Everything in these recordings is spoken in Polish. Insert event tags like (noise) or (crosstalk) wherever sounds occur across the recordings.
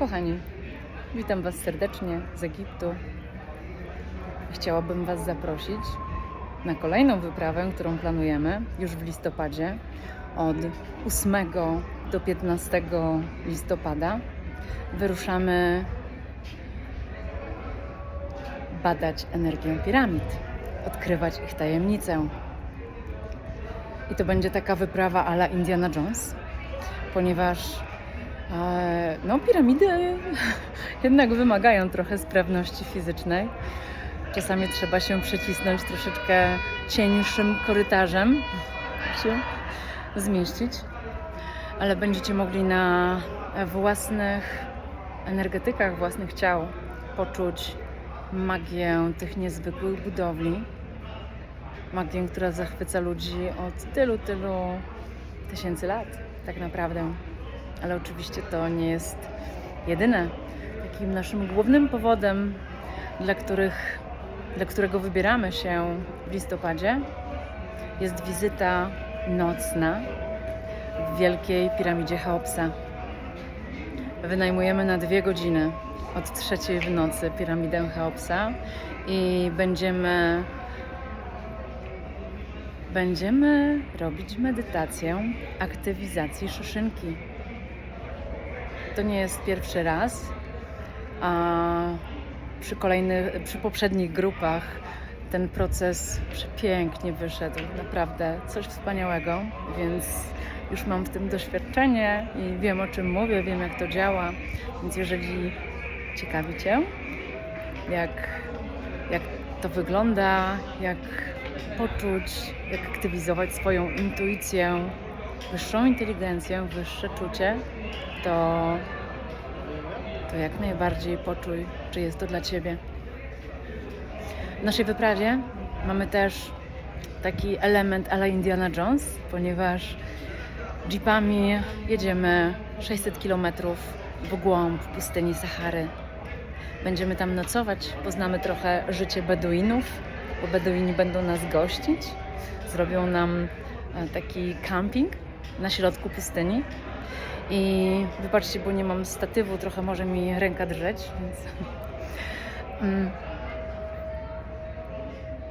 Kochani, witam Was serdecznie z Egiptu. Chciałabym Was zaprosić na kolejną wyprawę, którą planujemy już w listopadzie. Od 8 do 15 listopada wyruszamy badać energię piramid, odkrywać ich tajemnicę. I to będzie taka wyprawa ala Indiana Jones, ponieważ no, piramidy (laughs) jednak wymagają trochę sprawności fizycznej. Czasami trzeba się przecisnąć troszeczkę cieńszym korytarzem, się zmieścić, ale będziecie mogli na własnych energetykach własnych ciał poczuć magię tych niezwykłych budowli. Magię, która zachwyca ludzi od tylu, tylu tysięcy lat, tak naprawdę. Ale oczywiście to nie jest jedyne. Takim naszym głównym powodem, dla, których, dla którego wybieramy się w listopadzie, jest wizyta nocna w Wielkiej Piramidzie Cheopsa. Wynajmujemy na dwie godziny od trzeciej w nocy piramidę Cheopsa i będziemy będziemy robić medytację aktywizacji szyszynki. To nie jest pierwszy raz, a przy kolejnych, przy poprzednich grupach ten proces przepięknie wyszedł, naprawdę coś wspaniałego, więc już mam w tym doświadczenie i wiem o czym mówię, wiem jak to działa, więc jeżeli ciekawi Cię, jak, jak to wygląda, jak poczuć, jak aktywizować swoją intuicję, wyższą inteligencję, wyższe czucie, to, to jak najbardziej poczuj, czy jest to dla Ciebie. W naszej wyprawie mamy też taki element ala Indiana Jones, ponieważ jeepami jedziemy 600 km w głąb pustyni Sahary. Będziemy tam nocować, poznamy trochę życie Beduinów, bo Beduini będą nas gościć. Zrobią nam e, taki camping na środku pustyni. I wybaczcie, bo nie mam statywu, trochę może mi ręka drżeć, więc. Mm.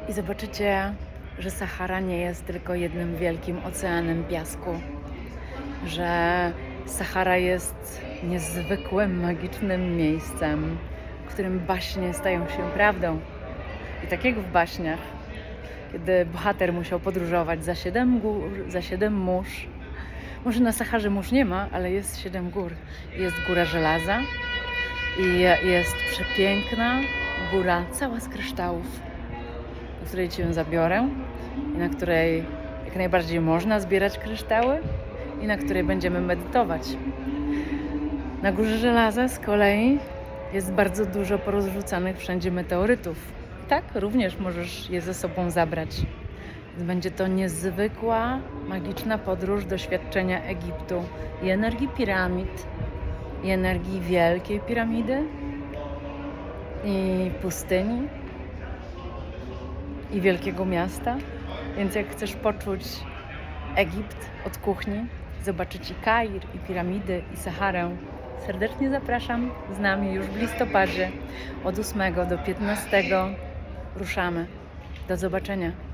I zobaczycie, że Sahara nie jest tylko jednym wielkim oceanem piasku, że Sahara jest niezwykłym, magicznym miejscem, w którym baśnie stają się prawdą. I tak jak w baśniach, kiedy bohater musiał podróżować za siedem gór, za siedem mórz. Może na Saharze mórz nie ma, ale jest siedem gór. Jest góra żelaza i jest przepiękna góra cała z kryształów, do której Cię zabiorę i na której jak najbardziej można zbierać kryształy i na której będziemy medytować. Na górze żelaza z kolei jest bardzo dużo porozrzucanych wszędzie meteorytów. Tak, również możesz je ze sobą zabrać. Będzie to niezwykła, magiczna podróż doświadczenia Egiptu i energii piramid, i energii Wielkiej Piramidy, i pustyni, i wielkiego miasta. Więc jak chcesz poczuć Egipt od kuchni, zobaczyć i Kair, i piramidy, i Saharę, serdecznie zapraszam z nami już w listopadzie od 8 do 15 ruszamy. Do zobaczenia.